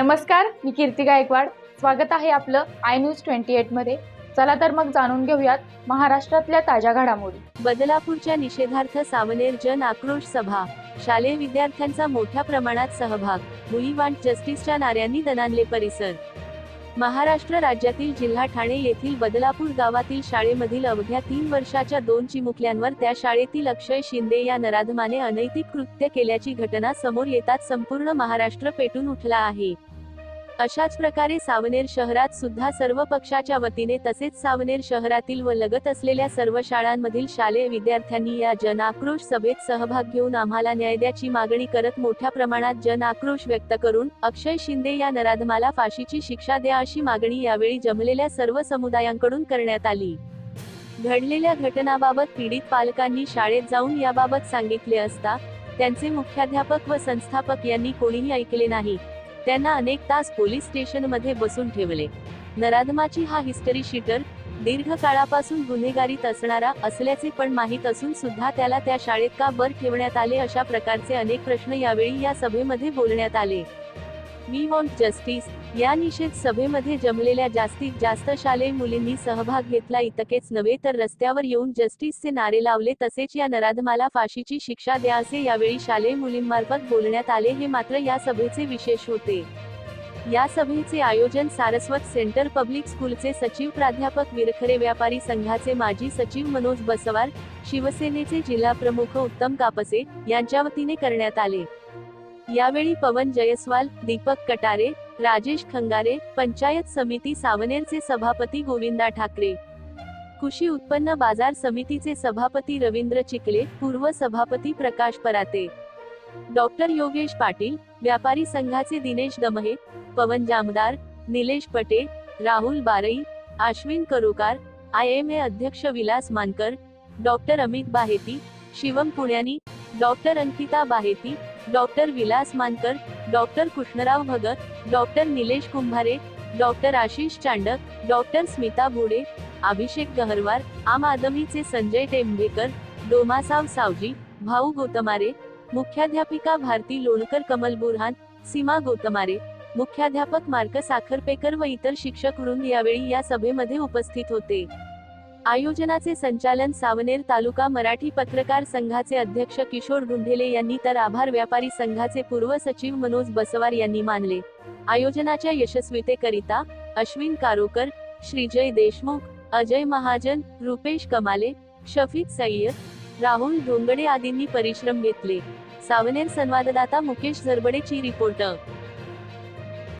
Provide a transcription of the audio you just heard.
नमस्कार मी कीर्ती गायकवाड. स्वागत आहे आपलं आय न्यूज ट्वेंटी एटमध्ये. चला तर मग जाणून घेऊयात महाराष्ट्रातल्या ताज्या घडामोडी. बदलापूरच्या निषेधार्थ सावनेर जन आक्रोश सभा. शालेय विद्यार्थ्यांचा मोठ्या प्रमाणात सहभाग. मुली वांट जस्टिसच्या नाऱ्यांनी दणानले परिसर. महाराष्ट्र राज्यातील जिल्हा ठाणे येथील बदलापूर गावातील शाळेमधील अवघ्या तीन वर्षाच्या दोन चिमुकल्यांवर त्या शाळेतील अक्षय शिंदे या नराधमाने अनैतिक कृत्य केल्याची घटना समोर येताच संपूर्ण महाराष्ट्र पेटून उठला आहे. अशाच प्रकारे सावनेर शहरात सुद्धा सर्व पक्षाच्या वतीने तसेच सावनेर शहरातील व लगत असलेल्या सर्व शाळांमधील शालेय विद्यार्थ्यांनी या जन आक्रोश सभेत सहभाग घेऊन आम्हाला न्याय द्याची मागणी करत मोठ्या प्रमाणात जन आक्रोश व्यक्त करून अक्षय शिंदे या नराधमाला फाशीची शिक्षा द्या अशी मागणी यावेळी जमलेल्या सर्व समुदायांकडून करण्यात आली. घडलेल्या घटनाबाबत पीडित पालकांनी शाळेत जाऊन याबाबत सांगितले असता त्यांचे मुख्याध्यापक व संस्थापक यांनी कोणीही ऐकले नाही. त्यांना अनेक तास पोलीस स्टेशनमध्ये बसून ठेवले. नराधमाची हा हिस्टरी शीटर दीर्घ काळापासून गुन्हेगारीत असणारा असल्याचे पण माहीत असून सुद्धा त्याला त्या शाळेत का बर ठेवण्यात आले अशा प्रकारचे अनेक प्रश्न यावेळी या सभेमध्ये बोलण्यात आले. वी वॉन्ट जस्टिस या निषेध सभेमध्ये जमलेल्या जास्तीत जास्त शालेय मुलींनी सहभाग घेतला. इतकेच नव्हे तर रस्त्यावर येऊन जस्टिसचे नारे लावले. तसेच या नराधमाला फाशीची शिक्षा द्या असे यावेळी शालेय मुलींमार्फत बोलण्यात आले. हे मात्र या सभेचे विशेष होते. या सभेचे आयोजन सारस्वत सेंटर पब्लिक स्कूलचे सचिव प्राध्यापक विरखरे व्यापारी संघाचे माजी सचिव मनोज बसवार शिवसेनेचे जिल्हा प्रमुख उत्तम कापसे यांच्या वतीने करण्यात आले. यावेळी पवन जयस्वाल दीपक कटारे राजेश खंगारे पंचायत समिती सावनेरचे सभापती गोविंदा ठाकरे. कृषी उत्पन्न बाजार समितीचे सभापती रवींद्र चिखले पूर्व सभापती प्रकाश पराते. डॉक्टर योगेश पाटील व्यापारी संघाचे Dinesh Damhe Pawan Jamdar Nilesh Patel Rahul Barai Ashwin Karokar I M A अध्यक्ष Vilas Mankar doctor Amit Baheti Shivam Punyani doctor Ankita Baheti doctor Vilas Mankar doctor Krishnarao Bhagat doctor Nilesh Kumbhare doctor Ashish Chandak doctor Smita Bhode Abhishek Gaharwar आम आदमीचे संजय टेंभेकर डोमासाव सावजी भाऊ गोतमारे मुख्याध्यापिका भारती लोणकर कमल बुरहान सीमा गोतमारे मुख्याध्यापक mark Sakharpekar व इतर शिक्षक वृंद यावेळी या सभेमध्ये उपस्थित होते. आयोजनाचे संचालन सावनेर तालुका मराठी पत्रकार संघाचे अध्यक्ष किशोर रुंढेले यांनी तर आभार व्यापारी संघाचे पूर्व सचिव मनोज बसवार यांनी मानले. आयोजनाच्या यशस्वीतेकरिता अश्विन कारोकर श्रीजय देशमुख अजय महाजन रुपेश कमाले शफीक सय्यद राहुल धोंगडे आदींनी परिश्रम घेतले. सावनेर संवाददाता मुकेश झरबडेची रिपोर्टर